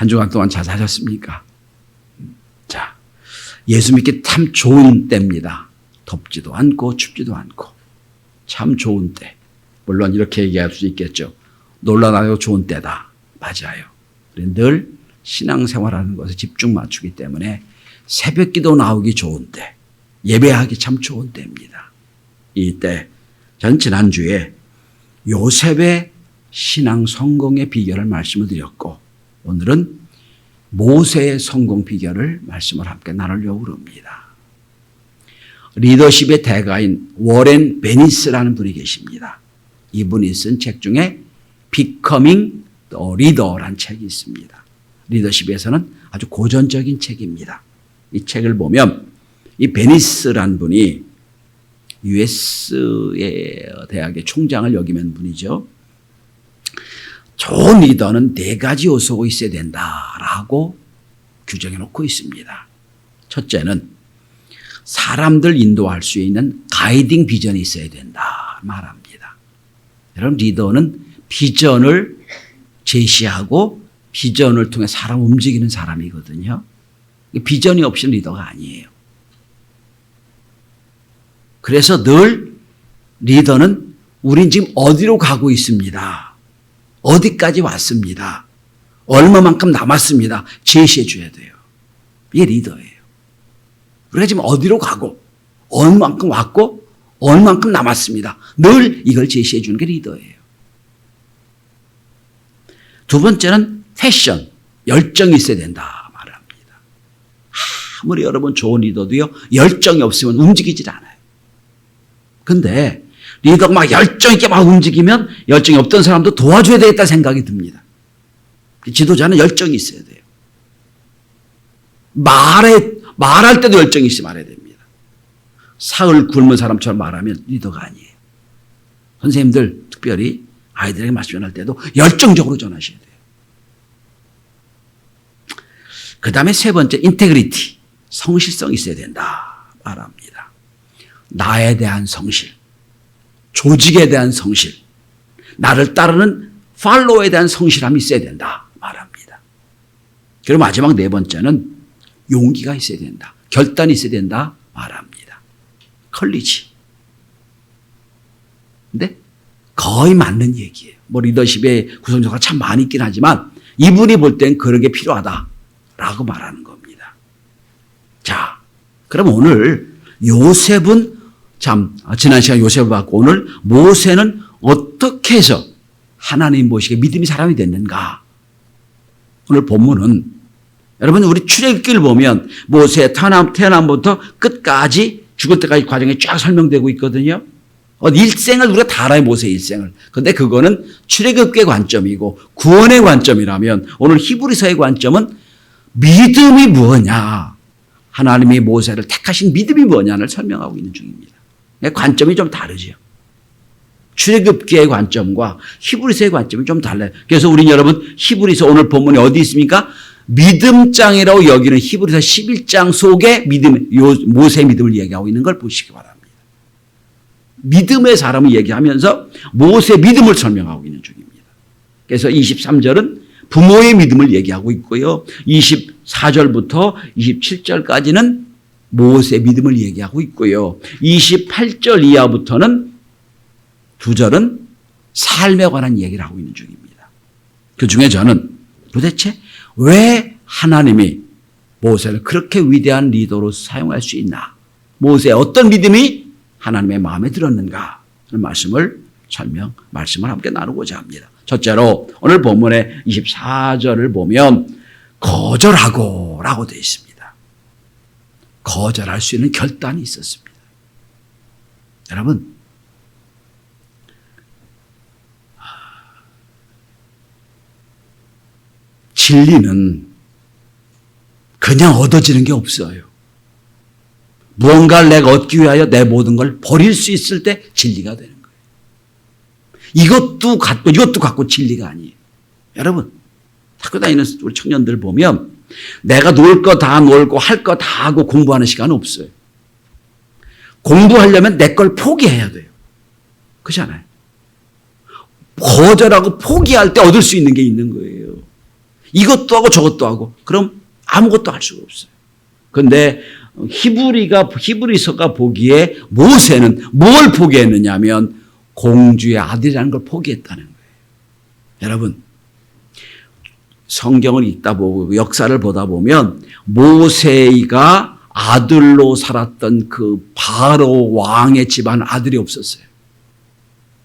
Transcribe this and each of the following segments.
한 주간 동안 잘 사셨습니까? 자, 예수 믿기 참 좋은 때입니다. 덥지도 않고 춥지도 않고 참 좋은 때. 물론 이렇게 얘기할 수 있겠죠. 놀라나요 좋은 때다. 맞아요. 늘 신앙생활하는 것에 집중 맞추기 때문에 새벽 기도 나오기 좋은 때, 예배하기 참 좋은 때입니다. 이때, 전 지난주에 요셉의 신앙 성공의 비결을 말씀을 드렸고, 오늘은 모세의 성공 비결을 말씀을 함께 나누려고 합니다. 리더십의 대가인 워렌 베니스라는 분이 계십니다. 이분이 쓴 책 중에 Becoming the Leader라는 책이 있습니다. 리더십에서는 아주 고전적인 책입니다. 이 책을 보면 이 베니스란 분이 US의 대학의 총장을 역임한 분이죠. 좋은 리더는 네 가지 요소가 있어야 된다라고 규정해 놓고 있습니다. 첫째는 사람들 인도할 수 있는 가이딩 비전이 있어야 된다 말합니다. 여러분 리더는 비전을 제시하고 비전을 통해 사람 움직이는 사람이거든요. 비전이 없이는 리더가 아니에요. 그래서 늘 리더는 우린 지금 어디로 가고 있습니다. 어디까지 왔습니다. 얼마만큼 남았습니다. 제시해 줘야 돼요. 이게 리더예요. 우리가 지금 어디로 가고 얼만큼 왔고 얼만큼 남았습니다. 늘 이걸 제시해 주는 게 리더예요. 두 번째는 패션, 열정이 있어야 된다 말합니다. 아무리 여러분 좋은 리더도요, 열정이 없으면 움직이질 않아요. 근데 리더가 막 열정 있게 막 움직이면 열정이 없던 사람도 도와줘야 되겠다 생각이 듭니다. 지도자는 열정이 있어야 돼요. 말에, 말할 때도 열정이 있어 말해야 됩니다. 사흘 굶은 사람처럼 말하면 리더가 아니에요. 선생님들 특별히 아이들에게 말씀 전할 때도 열정적으로 전하셔야 돼요. 그 다음에 세 번째, 인테그리티. 성실성이 있어야 된다. 말합니다. 나에 대한 성실. 조직에 대한 성실. 나를 따르는 팔로워에 대한 성실함이 있어야 된다. 말합니다. 그리고 마지막 네 번째는 용기가 있어야 된다. 결단이 있어야 된다. 말합니다. 컬리지. 근데 거의 맞는 얘기예요. 뭐 리더십의 구성조가 참 많이 있긴 하지만 이분이 볼 땐 그런 게 필요하다라고 말하는 겁니다. 자, 그럼 오늘 요셉은 참 지난 시간 요셉을 봤고 오늘 모세는 어떻게 해서 하나님 보시기에 믿음이 사람이 됐는가? 오늘 본문은 여러분 우리 출애굽기를 보면 모세 태어남 태어남부터 끝까지 죽을 때까지 과정이 쫙 설명되고 있거든요. 어, 일생을 우리가 다 알아요, 모세 일생을. 근데 그거는 출애굽기의 관점이고 구원의 관점이라면 오늘 히브리서의 관점은 믿음이 뭐냐. 하나님이 모세를 택하신 믿음이 뭐냐를 설명하고 있는 중입니다. 관점이 좀 다르죠. 출애굽기의 관점과 히브리서의 관점이 좀 달라요. 그래서 우리 여러분 히브리서 오늘 본문이 어디 있습니까? 믿음장이라고 여기는 히브리서 11장 속에 믿음, 모세의 믿음을 얘기하고 있는 걸 보시기 바랍니다. 믿음의 사람을 얘기하면서 모세 믿음을 설명하고 있는 중입니다. 그래서 23절은 부모의 믿음을 얘기하고 있고요. 24절부터 27절까지는 모세 믿음을 얘기하고 있고요. 28절 이하부터는 두 절은 삶에 관한 얘기를 하고 있는 중입니다. 그 중에 저는 도대체 왜 하나님이 모세를 그렇게 위대한 리더로 사용할 수 있나? 모세의 어떤 믿음이 하나님의 마음에 들었는가? 하는 말씀을 설명, 말씀을 함께 나누고자 합니다. 첫째로 오늘 본문의 24절을 보면 거절하고 라고 되어 있습니다. 거절할 수 있는 결단이 있었습니다. 여러분, 진리는 그냥 얻어지는 게 없어요. 무언가를 내가 얻기 위하여 내 모든 걸 버릴 수 있을 때 진리가 되는 거예요. 이것도 갖고, 이것도 갖고 진리가 아니에요. 여러분, 학교 다니는 우리 청년들 보면 내가 놀 거 다 놀고 할 거 다 하고 공부하는 시간 없어요. 공부하려면 내 걸 포기해야 돼요. 그렇잖아요. 거절하고 포기할 때 얻을 수 있는 게 있는 거예요. 이것도 하고 저것도 하고 그럼 아무것도 할 수가 없어요. 그런데 히브리가 히브리서가 보기에 모세는 뭘 포기했느냐면 공주의 아들이라는 걸 포기했다는 거예요. 여러분 성경을 읽다 보고 역사를 보다 보면 모세가 아들로 살았던 그 바로 왕의 집안 아들이 없었어요.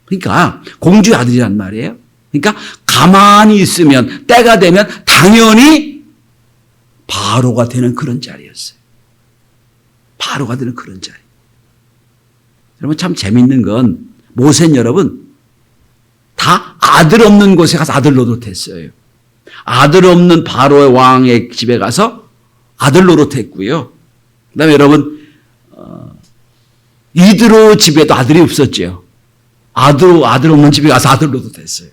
그러니까 공주의 아들이란 말이에요. 그러니까 가만히 있으면 때가 되면 당연히 바로가 되는 그런 자리였어요. 바로가 되는 그런 자리. 여러분 참 재밌는 건 모세는 여러분 다 아들 없는 곳에 가서 아들 노릇했어요. 아들 없는 바로의 왕의 집에 가서 아들 노릇했고요. 그 다음에 여러분 어, 이드로 집에도 아들이 없었죠. 아들 아들 없는 집에 가서 아들 노릇했어요.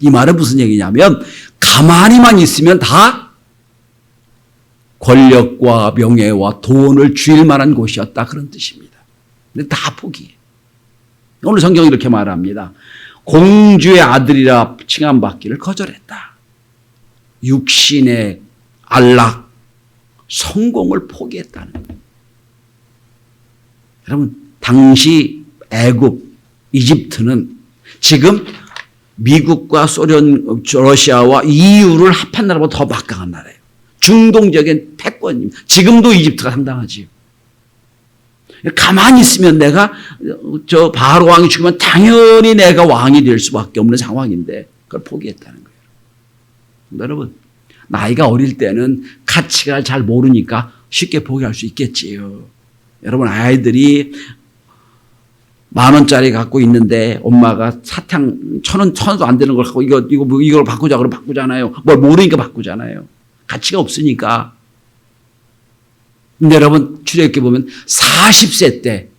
이 말은 무슨 얘기냐면 가만히만 있으면 다 권력과 명예와 돈을 주일 만한 곳이었다 그런 뜻입니다. 근데 다 포기해. 오늘 성경이 이렇게 말합니다. 공주의 아들이라 칭함받기를 거절했다. 육신의 안락, 성공을 포기했다는 거예요. 여러분, 당시 애굽, 이집트는 지금 미국과 소련, 러시아와 EU를 합한 나라보다 더 막강한 나라예요. 중동적인 패권입니다. 지금도 이집트가 상당하지요. 가만히 있으면 내가 저 바로 왕이 죽으면 당연히 내가 왕이 될 수밖에 없는 상황인데 그걸 포기했다는. 여러분 나이가 어릴 때는 가치가 잘 모르니까 쉽게 포기할 수 있겠지요. 여러분 아이들이 만 원짜리 갖고 있는데 엄마가 사탕 천 원, 천 원도 안 되는 걸 갖고 이거, 이거, 뭐 이걸 바꾸자 그러면 바꾸잖아요. 뭘 모르니까 바꾸잖아요. 가치가 없으니까. 근데 여러분, 출애굽기 보면 40세 때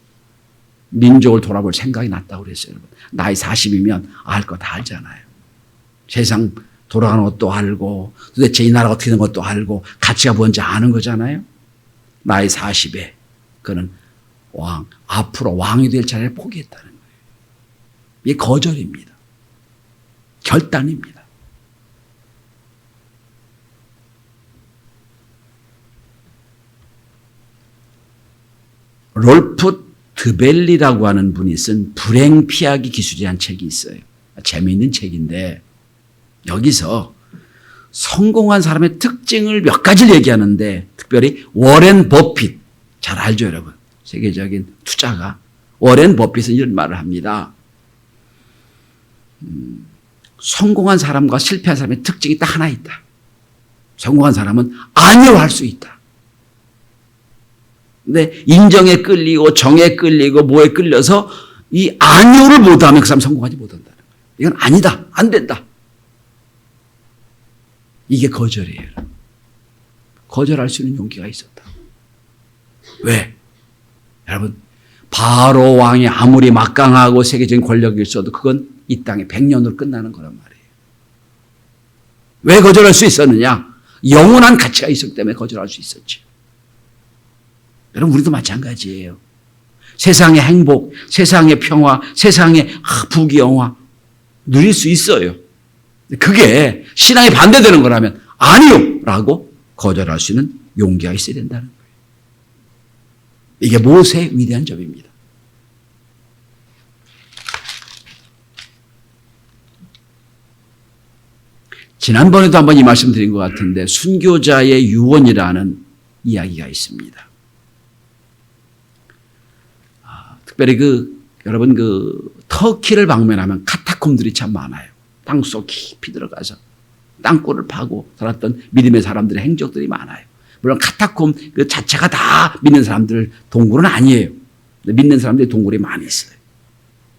민족을 돌아볼 생각이 났다고 그랬어요. 여러분. 나이 40이면 알 거 다 알잖아요. 세상 돌아가는 것도 알고 도대체 이 나라 어떻게 된 것도 알고 가치가 뭔지 아는 거잖아요. 나이 40에 그는 왕, 앞으로 왕이 될 자리를 포기했다는 거예요. 이게 거절입니다. 결단입니다. 롤프 드벨리라고 하는 분이 쓴 불행 피하기 기술이라는 책이 있어요. 재미있는 책인데 여기서 성공한 사람의 특징을 몇 가지를 얘기하는데 특별히 워렌 버핏 잘 알죠 여러분 세계적인 투자가 워렌 버핏은 이런 말을 합니다. 음, 성공한 사람과 실패한 사람의 특징이 딱 하나 있다. 성공한 사람은 안여할 수 있다. 근데 인정에 끌리고 정에 끌리고 뭐에 끌려서 이 안여를 못하면 그 사람 성공하지 못한다는 거예요. 이건 아니다. 안 된다. 이게 거절이에요. 거절할 수 있는 용기가 있었다. 왜? 여러분, 바로 왕이 아무리 막강하고 세계적인 권력이 있어도 그건 이 땅에 100년으로 끝나는 거란 말이에요. 왜 거절할 수 있었느냐? 영원한 가치가 있었기 때문에 거절할 수 있었지. 여러분, 우리도 마찬가지예요. 세상의 행복, 세상의 평화, 세상의 부귀영화 누릴 수 있어요. 그게 신앙이 반대되는 거라면 아니요! 라고 거절할 수 있는 용기가 있어야 된다는 거예요. 이게 모세의 위대한 점입니다. 지난번에도 한번 이 말씀 드린 것 같은데 순교자의 유언이라는 이야기가 있습니다. 아, 특별히 그 여러분 그 터키를 방문하면 카타콤들이 참 많아요. 땅속 깊이 들어가서 땅굴을 파고 살았던 믿음의 사람들의 행적들이 많아요. 물론 카타콤 그 자체가 다 믿는 사람들 동굴은 아니에요. 믿는 사람들이 동굴이 많이 있어요.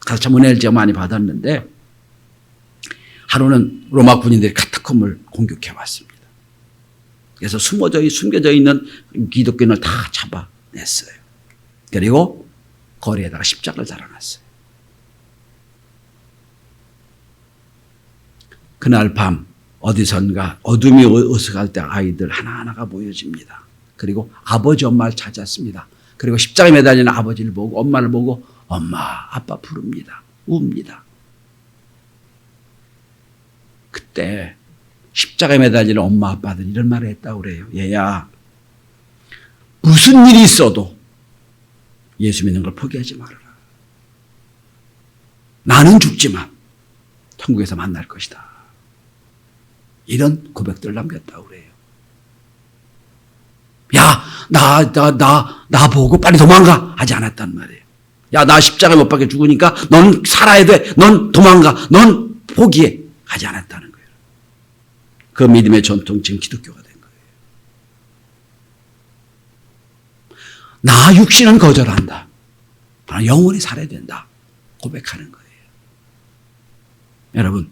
가서 참 은혜를 제가 많이 받았는데 하루는 로마 군인들이 카타콤을 공격해 왔습니다. 그래서 숨어져 숨겨져 있는 기독교인을 다 잡아냈어요. 그리고 거리에다가 십자가를 달아놨어요. 그날 밤 어디선가 어둠이 어색할 때 아이들 하나하나가 모여집니다. 그리고 아버지 엄마를 찾았습니다. 그리고 십자가에 매달리는 아버지를 보고 엄마를 보고 엄마 아빠 부릅니다. 웁니다. 그때 십자가에 매달리는 엄마 아빠들 이런 말을 했다고 그래요. 얘야 무슨 일이 있어도 예수 믿는 걸 포기하지 말아라. 나는 죽지만 천국에서 만날 것이다. 이런 고백들을 남겼다고 그래요. 야, 나, 나, 나, 나 보고 빨리 도망가! 하지 않았단 말이에요. 야, 나 십자가 못 박혀 죽으니까 넌 살아야 돼! 넌 도망가! 넌 포기해! 하지 않았다는 거예요. 그 믿음의 전통, 지금 기독교가 된 거예요. 나 육신은 거절한다. 나 영원히 살아야 된다. 고백하는 거예요. 여러분,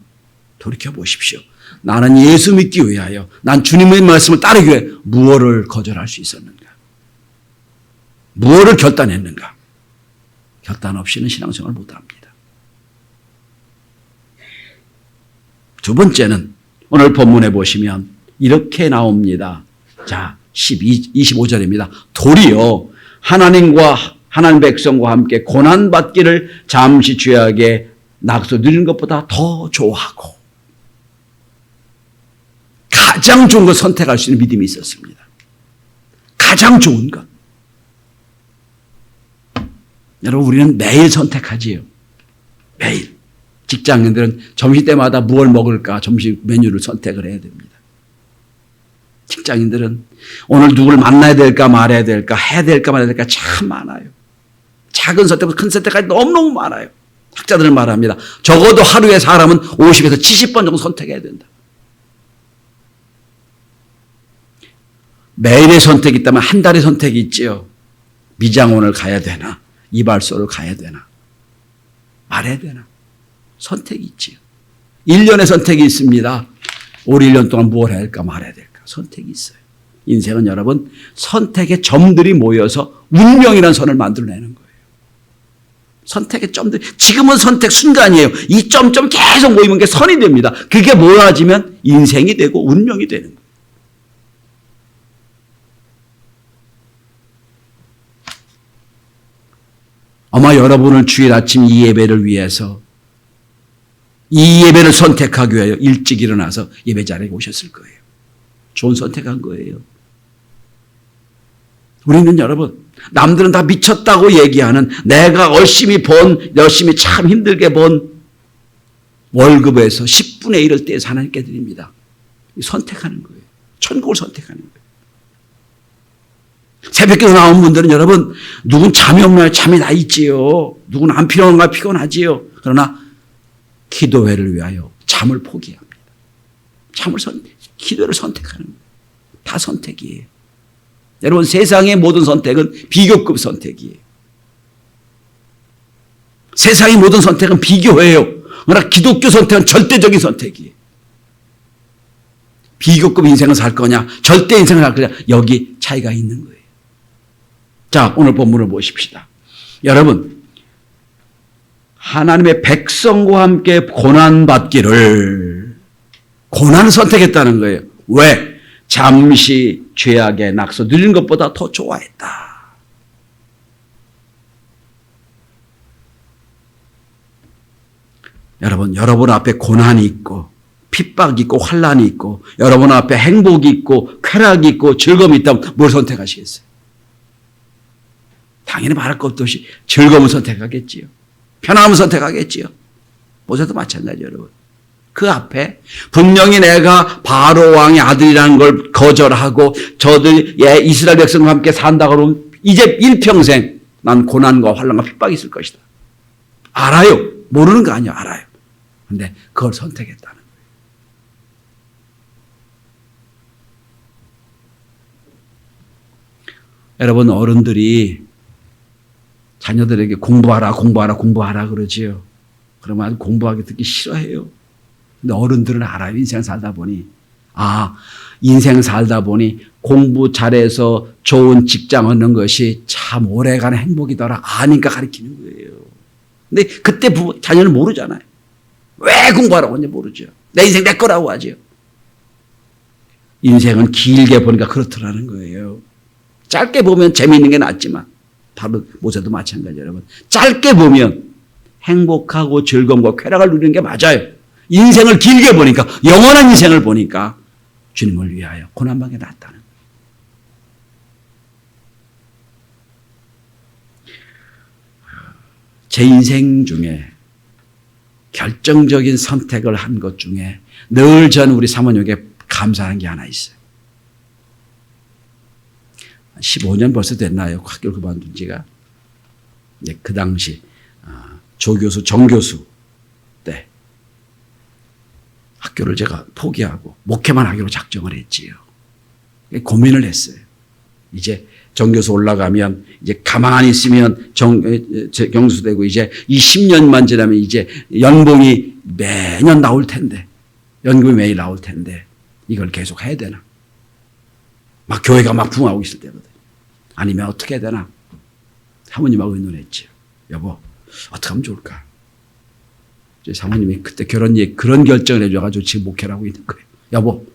돌이켜 보십시오. 나는 예수 믿기 위하여, 난 주님의 말씀을 따르기 위해 무엇을 거절할 수 있었는가? 무엇을 결단했는가? 결단 없이는 신앙생활 못 합니다. 두 번째는 오늘 본문에 보시면 이렇게 나옵니다. 자, 12, 25절입니다. 도리어 하나님과 하나님 백성과 함께 고난받기를 잠시 죄악에 낙서 누리는 것보다 더 좋아하고 가장 좋은 걸 선택할 수 있는 믿음이 있었습니다. 가장 좋은 것. 여러분, 우리는 매일 선택하지요. 매일. 직장인들은 점심 때마다 무엇 먹을까 점심 메뉴를 선택을 해야 됩니다. 직장인들은 오늘 누구를 만나야 될까 말아야 될까 해야 될까 말아야 될까 참 많아요. 작은 선택부터 큰 선택까지 너무너무 많아요. 학자들은 말합니다. 적어도 하루에 사람은 50에서 70번 정도 선택해야 된다. 매일의 선택이 있다면 한 달의 선택이 있지요. 미장원을 가야 되나? 이발소를 가야 되나? 말해야 되나? 선택이 있지요. 1년의 선택이 있습니다. 올 1년 동안 해야 할까 말해야 될까? 선택이 있어요. 인생은 여러분 선택의 점들이 모여서 운명이라는 선을 만들어내는 거예요. 선택의 점들 지금은 선택 순간이에요. 이 점점 계속 모이면 게 선이 됩니다. 그게 모아지면 인생이 되고 운명이 되는 거예요. 아마 여러분은 주일 아침 이 예배를 위해서 이 예배를 선택하기 위하여 일찍 일어나서 예배 자리에 오셨을 거예요. 좋은 선택한 거예요. 우리는 여러분, 남들은 다 미쳤다고 얘기하는 내가 열심히 번, 열심히 참 힘들게 번 월급에서 10분의 1을 떼서 하나님께 드립니다. 선택하는 거예요. 천국을 선택하는 거예요. 새벽기도 나온 분들은 여러분, 누군 잠이 없나요? 잠이 나 있지요. 누군 안 피곤한가? 피곤하지요. 그러나 기도회를 위하여 잠을 포기합니다. 잠을 선, 기도를 선택하는 거예요. 다 선택이에요. 여러분, 세상의 모든 선택은 비교급 선택이에요. 세상의 모든 선택은 비교예요. 그러나 기독교 선택은 절대적인 선택이에요. 비교급 인생을 살 거냐, 절대 인생을 살 거냐, 여기 차이가 있는 거예요. 자, 오늘 본문을 보십시다. 여러분, 하나님의 백성과 함께 고난받기를 고난을 선택했다는 거예요. 왜? 잠시 죄악에 낙서 누리는 것보다 더 좋아했다. 여러분, 여러분 앞에 고난이 있고 핍박이 있고 환란이 있고 여러분 앞에 행복이 있고 쾌락이 있고 즐거움이 있다면 뭘 선택하시겠어요? 당연히 말할 것도 없이 즐거움을 선택하겠지요. 편함을 선택하겠지요. 모세도 마찬가지 여러분. 그 앞에 분명히 내가 바로 왕의 아들이라는 걸 거절하고 저들 예, 이스라엘 백성과 함께 산다고 그러면 이제 일평생 난 고난과 환란과 핍박이 있을 것이다. 알아요. 모르는 거 아니야. 알아요. 근데 그걸 선택했다는 거예요. 여러분 어른들이 자녀들에게 공부하라 공부하라 공부하라 그러지요. 그러면 공부하기 듣기 싫어해요. 근데 어른들은 알아요. 인생 살다 보니. 아, 인생 살다 보니 공부 잘해서 좋은 직장 얻는 것이 참 오래가는 행복이더라. 아니까 가르치는 거예요. 근데 그때 부, 자녀는 모르잖아요. 왜 공부하라고 하는지 모르죠. 내 인생 내 거라고 하죠. 인생은 길게 보니까 그렇더라는 거예요. 짧게 보면 재미있는 게 낫지만 바로 모세도 마찬가지 여러분. 짧게 보면 행복하고 즐거움과 쾌락을 누리는 게 맞아요. 인생을 길게 보니까 영원한 인생을 보니까 주님을 위하여 고난방에 났다는. 제 인생 중에 결정적인 선택을 한 것 중에 늘 저는 우리 사모님에게 감사하는 게 하나 있어요. 15년 벌써 됐나요? 학교를 그만둔 지가. 이제 그 당시 아, 조교수, 정교수 때 학교를 제가 포기하고 목회만 하기로 작정을 했지요. 고민을 했어요. 이제 정교수 올라가면 이제 가만히 있으면 정, 경수 되고 이제 이 10년만 지나면 이제 연봉이 매년 나올 텐데 연금이 매일 나올 텐데 이걸 계속 해야 되나? 막 교회가 막 붕하고 있을 때거든. 아니면 어떻게 해야 되나? 사모님하고 의논했지요. 여보, 어떻게 하면 좋을까? 이제 사모님이 그때 결혼 얘기, 그런 결정을 해줘가지고 지금 목회를 하고 있는 거예요. 여보,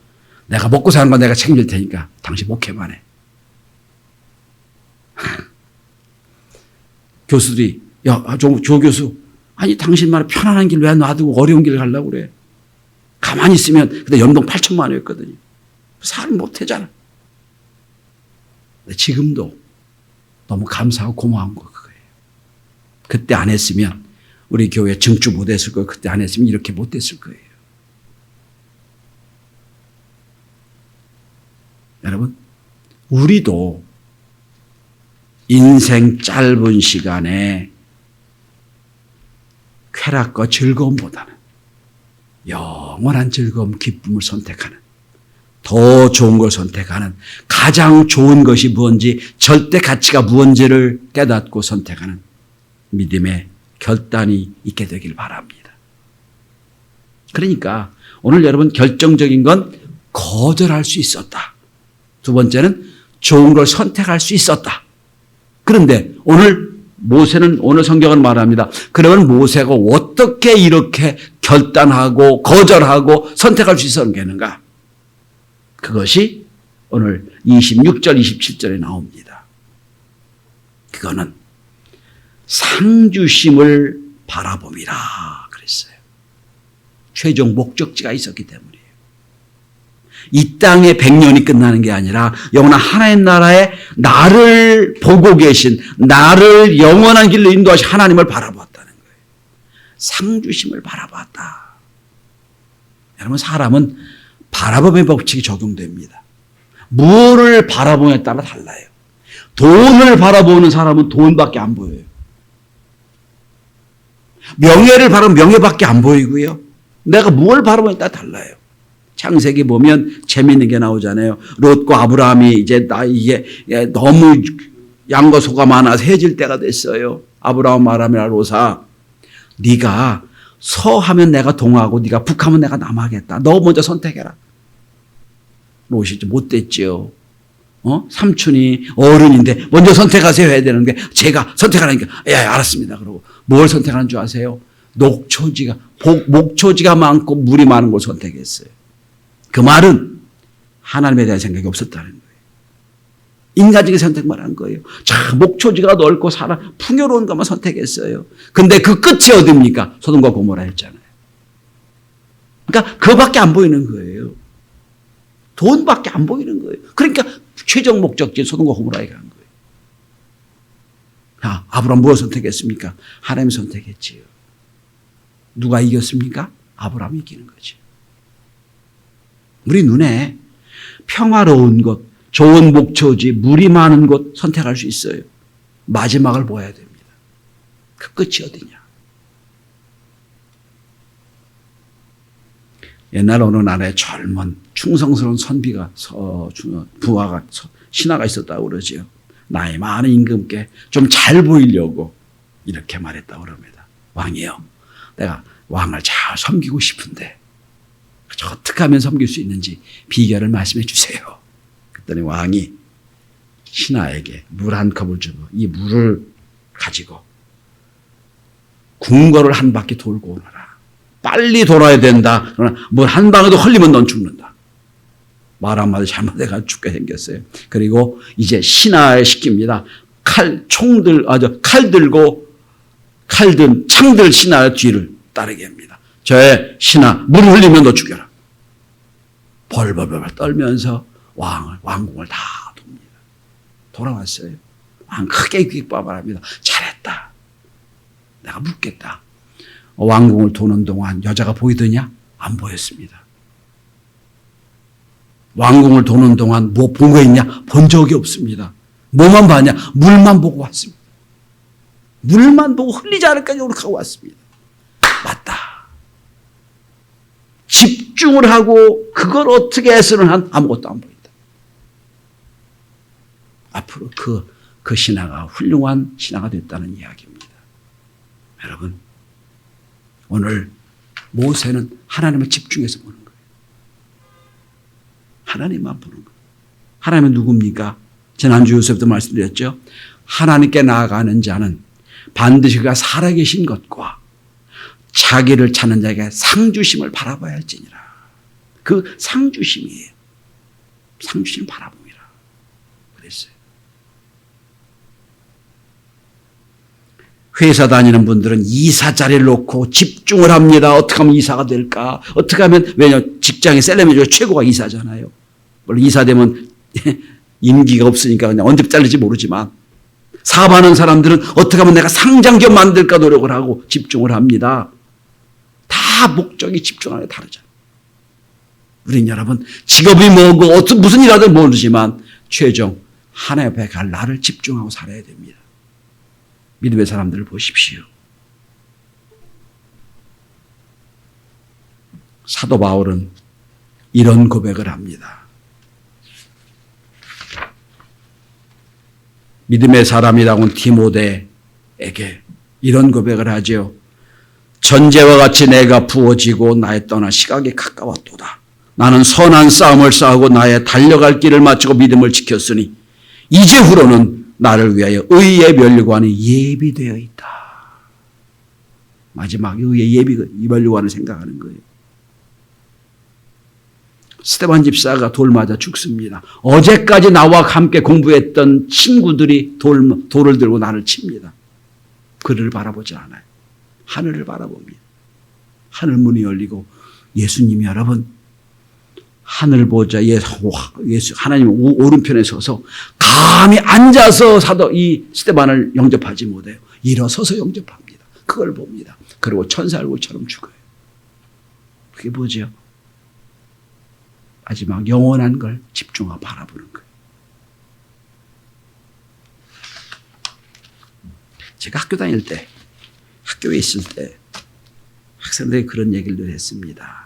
내가 먹고 사는 건 내가 책임질 테니까 당신 목회만 해. 교수들이, 야, 아, 조, 조 교수, 아니, 당신만 편안한 길 왜 놔두고 어려운 길을 가려고 그래? 가만히 있으면, 근데 연봉 8천만 원이었거든요. 살을 못 하잖아. 근데 지금도 너무 감사하고 고마운 거 그거예요. 그때 안 했으면 우리 교회 증주 못 했을 거예요. 그때 안 했으면 이렇게 못 됐을 거예요. 여러분, 우리도 인생 짧은 시간에 쾌락과 즐거움보다는 영원한 즐거움, 기쁨을 선택하는 더 좋은 걸 선택하는 가장 좋은 것이 무언지 절대 가치가 무언지를 깨닫고 선택하는 믿음의 결단이 있게 되길 바랍니다. 그러니까 오늘 여러분 결정적인 건 거절할 수 있었다. 두 번째는 좋은 걸 선택할 수 있었다. 그런데 오늘 모세는 오늘 성경은 말합니다. 그러면 모세가 어떻게 이렇게 결단하고 거절하고 선택할 수 있었는가? 그것이 오늘 26절, 27절에 나옵니다. 그거는 상주심을 바라봄이라 그랬어요. 최종 목적지가 있었기 때문이에요. 이 땅의 백년이 끝나는 게 아니라 영원한 하나님 나라에 나를 보고 계신 나를 영원한 길로 인도하신 하나님을 바라보았다는 거예요. 상주심을 바라보았다. 여러분 사람은 바라봄의 법칙이 적용됩니다. 무엇을 바라보냐에 따라 달라요. 돈을 바라보는 사람은 돈밖에 안 보여요. 명예를 바라보면 명예밖에 안 보이고요. 내가 뭘 바라보냐에 따라 달라요. 창세기 보면 재미있는 게 나오잖아요. 롯과 아브라함이 이제 나 이게 너무 양과 소가 많아서 해질 때가 됐어요. 아브라함 말하면 롯아 네가 서하면 내가 동하고 네가 북하면 내가 남하겠다. 너 먼저 선택해라. 롯이 못됐지요. 어? 삼촌이 어른인데 먼저 선택하세요 해야 되는데 제가 선택하라니까 예 알았습니다. 그러고 뭘 선택하는 줄 아세요? 녹초지가 복, 목초지가 많고 물이 많은 걸 선택했어요. 그 말은 하나님에 대한 생각이 없었다는 거예요. 인간적인 선택만 한 거예요. 자, 목초지가 넓고 살아 풍요로운 것만 선택했어요. 근데 그 끝이 어딥니까? 소돔과 고모라였잖아요. 그러니까 그밖에 안 보이는 거예요. 돈밖에 안 보이는 거예요. 그러니까 최종 목적지 소돔과 고모라에 간 거예요. 자, 아브라함 무엇 선택했습니까? 하나님 선택했지요. 누가 이겼습니까? 아브라함이 이기는 거죠. 우리 눈에 평화로운 것, 좋은 목초지, 물이 많은 곳 선택할 수 있어요. 마지막을 보아야 됩니다. 그 끝이 어디냐? 옛날 어느 나라에 젊은 충성스러운 선비가 서, 부하가 신하가 있었다고 그러지요. 나이 많은 임금께 좀 잘 보이려고 이렇게 말했다고 그럽니다. 왕이요. 내가 왕을 잘 섬기고 싶은데 어떻게 하면 섬길 수 있는지 비결을 말씀해 주세요. 그랬더니 왕이 신하에게 물 한 컵을 주고 이 물을 가지고 궁궐을 한 바퀴 돌고 오너라. 빨리 돌아야 된다. 그러나 물한 방울도 흘리면 넌 죽는다. 말 한마디 잘못해가 죽게 생겼어요. 그리고 이제 신하에 시킵니다. 칼, 총들, 아주 칼 들고 칼 든 창들 신하 뒤를 따르게 합니다. 저의 신하 물 흘리면 너 죽여라. 벌벌벌 떨면서 왕을 왕궁을 다 돕니다. 돌아왔어요. 왕 크게 기뻐합니다. 잘했다. 내가 묻겠다. 왕궁을 도는 동안 여자가 보이더냐? 안 보였습니다. 왕궁을 도는 동안 뭐 본 거 있냐? 본 적이 없습니다. 뭐만 봤냐? 물만 보고 왔습니다. 물만 보고 흘리지 않을까 노력하고 왔습니다. 맞다. 집중을 하고 그걸 어떻게 해서는 한 아무것도 안 보인다. 앞으로 그, 그 신화가 훌륭한 신화가 됐다는 이야기입니다. 여러분, 오늘 모세는 하나님을 집중해서 보는 거예요. 하나님만 보는 거예요. 하나님은 누굽니까? 지난주 요셉도 말씀드렸죠. 하나님께 나아가는 자는 반드시 그가 살아계신 것과 자기를 찾는 자에게 상주심을 바라봐야 할지니라. 그 상주심이에요. 상주심 바라봅니다. 그랬어요. 회사 다니는 분들은 이사 자리를 놓고 집중을 합니다. 어떻게 하면 이사가 될까? 어떻게 하면, 왜냐, 직장의 셀레메 중에 최고가 이사잖아요. 물론 이사 되면 임기가 없으니까 그냥 언제 잘릴지 모르지만 사업하는 사람들은 어떻게 하면 내가 상장기업 만들까 노력을 하고 집중을 합니다. 다 목적이 집중하는 게 다르잖아요. 우린 여러분 직업이 뭐고 무슨 일 하든 모르지만 최종 하나님 앞에 갈 나를 집중하고 살아야 됩니다. 믿음의 사람들을 보십시오. 사도 바울은 이런 고백을 합니다. 믿음의 사람이라고 디모데에게 이런 고백을 하죠. 전제와 같이 내가 부어지고 나의 떠날 시각이 가까웠도다. 나는 선한 싸움을 싸우고 나의 달려갈 길을 마치고 믿음을 지켰으니 이제 후로는 나를 위하여 의의 멸류관이 예비되어 있다. 마지막 의의 예비 멸류관을 생각하는 거예요. 스테반 집사가 돌 맞아 죽습니다. 어제까지 나와 함께 공부했던 친구들이 돌, 돌을 들고 나를 칩니다. 그를 바라보지 않아요. 하늘을 바라봅니다. 하늘 문이 열리고 예수님이 여러분 하늘 보자 예수 하나님 오른편에 서서 감히 앉아서 사도 이 스테반을 영접하지 못해요. 일어서서 영접합니다. 그걸 봅니다. 그리고 천사 얼굴처럼 죽어요. 그게 뭐죠? 마지막 영원한 걸 집중하고 바라보는 거예요. 제가 학교 다닐 때, 학교에 있을 때 학생들이 그런 얘기를 늘 했습니다.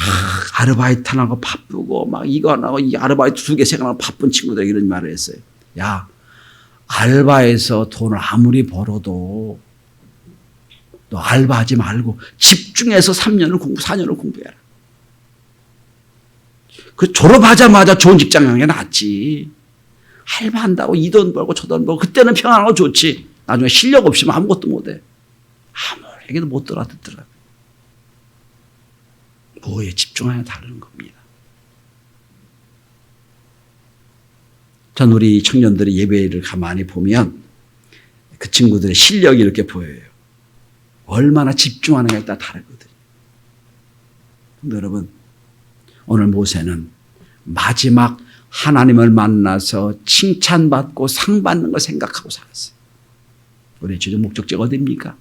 막 아르바이트 하나고 바쁘고 막 이거 하나고 이 아르바이트 두 개, 세개 하고 바쁜 친구들 이런 말을 했어요. 야, 알바해서 돈을 아무리 벌어도 너 알바하지 말고 집중해서 3년을 공부, 4년을 공부해라. 그 졸업하자마자 좋은 직장 가는 게 낫지. 알바한다고 이 돈 벌고 저 돈 벌고 그때는 평안하고 좋지. 나중에 실력 없이면 아무것도 못해. 아무리 도못 알아듣더라고. 뭐에 집중하냐 다르는 겁니다. 전 우리 청년들의 예배를 가만히 보면 그 친구들의 실력이 이렇게 보여요. 얼마나 집중하느냐에 따라 다르거든요. 여러분, 오늘 모세는 마지막 하나님을 만나서 칭찬받고 상 받는 걸 생각하고 살았어요. 우리 최종 목적지가 어디입니까?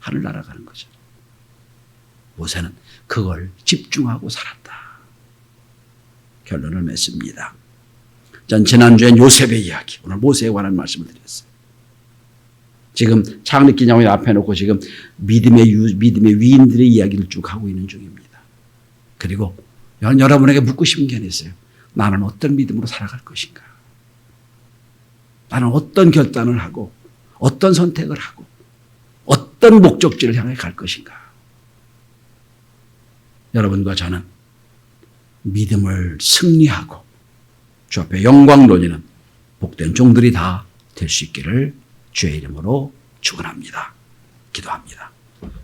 하늘 날아가는 거죠. 모세는 그걸 집중하고 살았다. 결론을 맺습니다. 전 지난주엔 요셉의 이야기, 오늘 모세에 관한 말씀을 드렸어요. 지금 창립 기념회 앞에 놓고 지금 믿음의 유, 믿음의 위인들의 이야기를 쭉 하고 있는 중입니다. 그리고 여러분에게 묻고 싶은 게 있어요. 나는 어떤 믿음으로 살아갈 것인가? 나는 어떤 결단을 하고 어떤 선택을 하고 어떤 목적지를 향해 갈 것인가? 여러분과 저는 믿음을 승리하고 주 앞에 영광 돌리는 복된 종들이 다 될 수 있기를 주의 이름으로 축원합니다. 기도합니다.